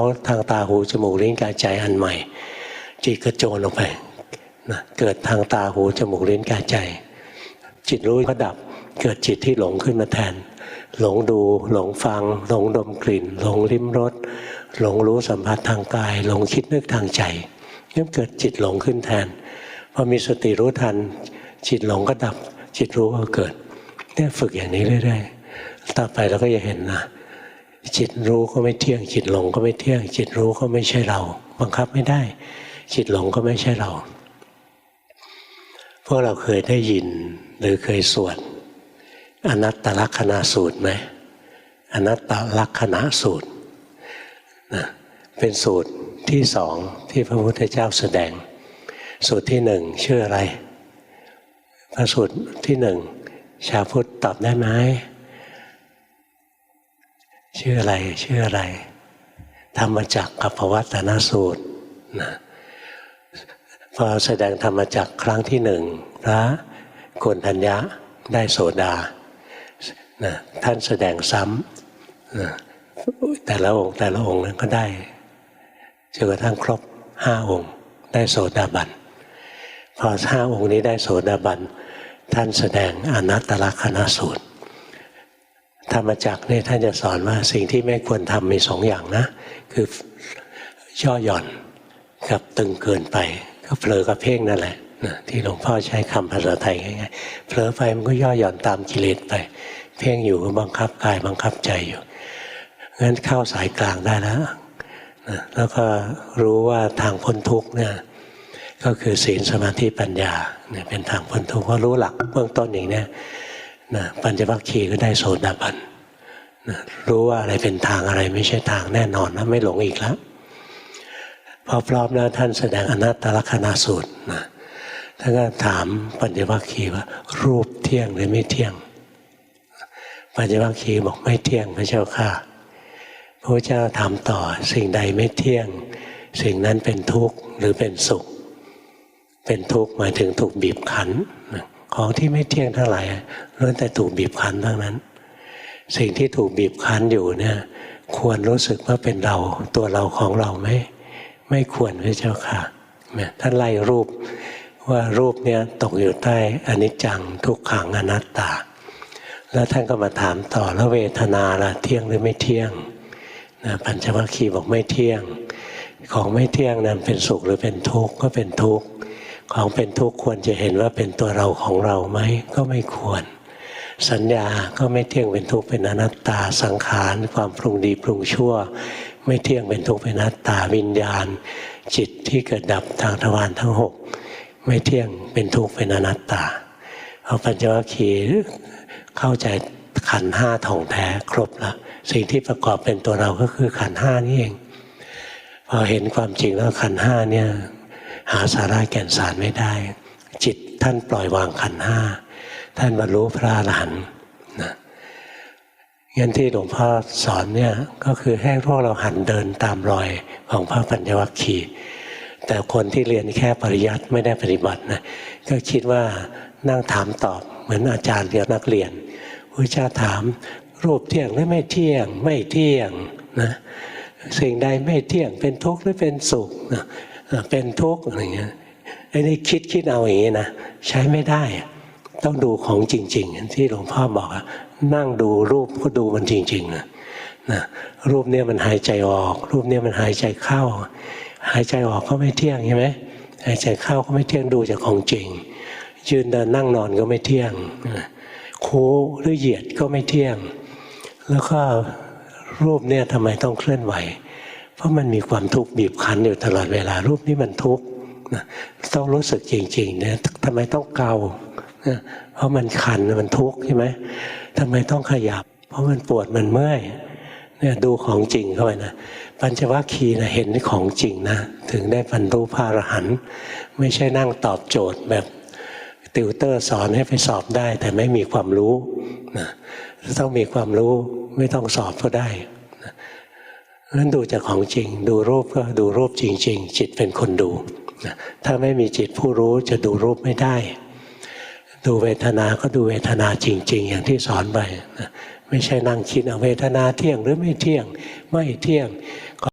าทางตาหูจมูกลิ้นกายใจอันใหม่ จิตกระโจนออกไปนะเกิดทางตาหูจมูกลิ้นกายใจ จิตรู้ก็ดับเกิดจิตที่หลงขึ้นมาแทน หลงดูหลงฟัง หลงดมกลิ่น หลงลิ้มรสหลงรู้สัมผัสทางกาย หลงคิดนึกทางใจนี่เกิดจิตหลงขึ้นแทนพอมีสติรู้ทัน จิตหลงก็ดับ จิตรู้ก็เกิดเนี่ยฝึกอย่างนี้เรื่อยๆต่อไปเราก็จะเห็นนะ จิตรู้ก็ไม่เที่ยง จิตหลงก็ไม่เที่ยง จิตรู้ก็ไม่ใช่เรา บังคับไม่ได้ จิตหลงก็ไม่ใช่เรา พวกเราเคยได้ยินหรือเคยสวดอนัตตลักษณะสูตรไหมอนัตตลักษณะสูตรนะเป็นสูตรที่สองที่พระพุทธเจ้าแสดง สูตรที่หนึ่งชื่ออะไร พระสูตรที่หนึ่งชาวพุทธตอบได้ไหม ชื่ออะไรชื่ออะไรธรรมจักรกับภวัตนสูตรนะพอแสดงธรรมจักรครั้งที่หนึ่งพระโกนทัญญะได้โสดานะท่านแสดงซ้ำนะแต่ละองค์แต่ละองค์นั้นก็ได้จนกระทั่งครบห้าองค์ได้โสดาบันพอห้าองค์นี้ได้โสดาบันท่านแสดงอนัตตลักษณสูตร ธรรมจักรนี่ยท่านจะสอนว่าสิ่งที่ไม่ควรทำมีสองอย่างนะ คือย่อหย่อนกับตึงเกินไป ก็เผลอกับเพ่งนั่นแหละนะที่หลวงพ่อใช้คำภาษาไทยง่ายๆเผลอไปมันก็ย่อหย่อนตามกิเลสไป เพ่งอยู่ก็บังคับกายบังคับใจอยู่งั้นเข้าสายกลางได้แล้วนะแล้วก็รู้ว่าทางพ้นทุกข์เนี่ยก็คือศีลสมาธิปัญญาเนี่ยเป็นทางพ้นทุกข์เพราะรู้หลักเบื้องต้นอย่างนี้ นะปัญจวัคคีย์ก็ได้โสดาบันนะรู้ว่าอะไรเป็นทางอะไรไม่ใช่ทางแน่นอนนะไม่หลงอีกแล้วพอพร้อมแล้วท่านแสดงอนัตตลกษณะสูตรนะท่านก็ถามปัญจวัคคีย์ว่า รูปเที่ยงหรือไม่เที่ยง ปัญจวัคคีย์บอกไม่เที่ยงพระเจ้าค่ะพระเจ้าถามต่อสิ่งใดไม่เที่ยง สิ่งนั้นเป็นทุกข์หรือเป็นสุข เป็นทุกข์หมายถึงถูกบีบคั้น ของที่ไม่เที่ยงเท่าไหร่ล้วนแต่ถูกบีบคั้นทั้งนั้น สิ่งที่ถูกบีบคั้นอยู่เนี่ย ควรรู้สึกว่าเป็นเราตัวเราของเราไหมไม่ควรพระเจ้าค่ะท่านไล่รูปว่ารูปเนี่ยตกอยู่ใต้อนิจจังทุกขังอนัตตา แล้วท่านก็มาถามต่อแล้วเวทนาล่ะเที่ยงหรือไม่เที่ยงนะปัญจวัคคีย์บอกไม่เที่ยง ของไม่เที่ยงนั้นเป็นสุขหรือเป็นทุกข์ก็เป็นทุกข์ ของเป็นทุกข์ควรจะเห็นว่าเป็นตัวเราของเราไหมก็ไม่ควร สัญญาก็ไม่เที่ยงเป็นทุกข์เป็นอนัตตาสังขารความปรุงดีปรุงชั่ว ไม่เที่ยงเป็นทุกข์เป็นอนัตตาวิญญาณ จิตที่เกิดดับทางทวารทั้งหกไม่เที่ยงเป็นทุกข์เป็นอนัตตาพอปัญจวัคคีย์เข้าใจขันห้าท่องแท้ครบแล้วสิ่งที่ประกอบเป็นตัวเราก็คือขันห้านี่เองพอเห็นความจริงแล้วขันห้าเนี่ย หาสาระแก่นสารไม่ได้ จิตท่านปล่อยวางขันห้าท่านบรรลุพระอรหันต์นะงั้นที่หลวงพ่อสอนเนี่ยก็คือให้พวกเราหันเดินตามรอยของพระปัญญวัคคีแต่คนที่เรียนแค่ปริยัติไม่ได้ปฏิบัตินะก็คิดว่านั่งถามตอบเหมือนอาจารย์เรียนนักเรียนพระเจ้าถามรูปเที่ยงหรือไม่เที่ยง ไม่เที่ยงนะสิ่งใดไม่เที่ยงเป็นทุกข์หรือเป็นสุขนะ เป็นทุกข์อะไรเงี้ยไอ้นี่คิดคิดเอาอย่างนี้นะใช้ไม่ได้ ต้องดูของจริง ๆ ที่หลวงพ่อบอกนั่งดูรูปก็ดูมันจริงๆนะนะรูปเนี่ยมันหายใจออก รูปเนี่ยมันหายใจเข้า หายใจออกก็ไม่เที่ยงใช่ไหมหายใจเข้าก็ไม่เที่ยงดูจากของจริง ยืนเดินนั่งนอนก็ไม่เที่ยงโค้หรือเหยียดก็ไม่เที่ยง แล้วก็รูปเนี่ยทำไมต้องเคลื่อนไหว เพราะมันมีความทุกข์บีบคั้นอยู่ตลอดเวลารูปนี้มันทุกข์ต้องรู้สึกจริงๆนี่ยทำไมต้องเกาเพราะมันคันมันทุกข์ใช่ไหมทำไมต้องขยับ เพราะมันปวดมันเมื่อยเนี่ยดูของจริงเข้าไปนะปัญจวัคคีย์นะเห็นของจริงนะถึงได้บรรลุพระอรหันต์ไม่ใช่นั่งตอบโจทย์แบบติวเตอร์สอนให้ไปสอบได้ แต่ไม่มีความรู้นะต้องมีความรู้ไม่ต้องสอบก็ได้ นั้นดูจากของจริง ดูรูปก็ดูรูปจริง ๆ จิตเป็นคนดูนะถ้าไม่มีจิตผู้รู้จะดูรูปไม่ได้ ดูเวทนา ก็ดูเวทนาจริง ๆ อย่างที่สอนไปนะไม่ใช่นั่งคิดเอาเวทนาเที่ยงหรือไม่เที่ยง ไม่เที่ยง